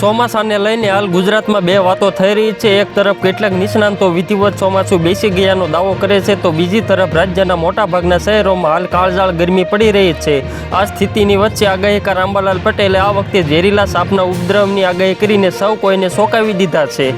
ચોમાસાને લઈને હાલ ગુજરાતમાં બે વાતો થઈ રહી છે. એક તરફ કેટલાક નિષ્ણાંતો વિધિવત ચોમાસું બેસી ગયાનો દાવો કરે છે, તો બીજી તરફ રાજ્યના મોટાભાગના શહેરોમાં હાલ કાળઝાળ ગરમી પડી રહી છે. આ સ્થિતિની વચ્ચે આગાહીકાર અંબાલાલ પટેલે આ વખતે ઝેરીલા સાપના ઉપદ્રવની આગાહી કરીને સૌ કોઈને સોંકાવી દીધા છે.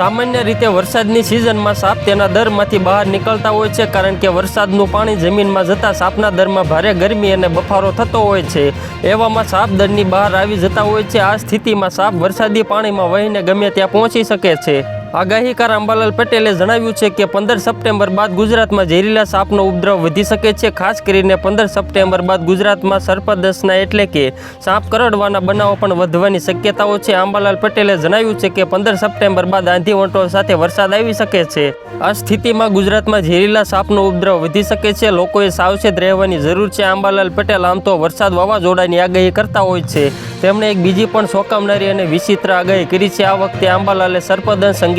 સામાન્ય રીતે વરસાદની સિઝનમાં સાપ તેના દરમાંથી બહાર નીકળતા હોય છે કારણ કે વરસાદનું પાણી જમીનમાં જતાં સાપના દરમાં ભારે ગરમી અને બફારો થતો હોય છે. એવામાં સાપ દરની બહાર આવી જતા હોય છે. આ સ્થિતિમાં સાપ વરસાદી પાણીમાં વહીને ગમે ત્યાં પહોંચી શકે છે. આગાહીકાર અંબાલાલ પટેલે જણાવ્યું છે કે પંદર સપ્ટેમ્બર બાદ ગુજરાતમાં ઝેરીલા સાપનો ઉપદ્રવ વધી શકે છે. ખાસ કરીને પંદર સપ્ટેમ્બર બાદ ગુજરાતમાં સર્પદશના એટલે કે સાપ કરડવાના બનાવો પણ વધવાની શક્યતાઓ છે. અંબાલાલ પટેલે જણાવ્યું છે કે પંદર સપ્ટેમ્બર બાદ આંધી વંટો સાથે વરસાદ આવી શકે છે. આ સ્થિતિમાં ગુજરાતમાં ઝેરીલા સાપનો ઉપદ્રવ વધી શકે છે. લોકોએ સાવચેત રહેવાની જરૂર છે. અંબાલાલ પટેલ આમ તો વરસાદ વાવાઝોડાની આગાહી કરતા હોય છે. તેમણે એક બીજી પણ ચોંકાવનારી અને વિચિત્ર આગાહી કરી છે. આ વખતે અંબાલાલે સર્પદંશ અંગે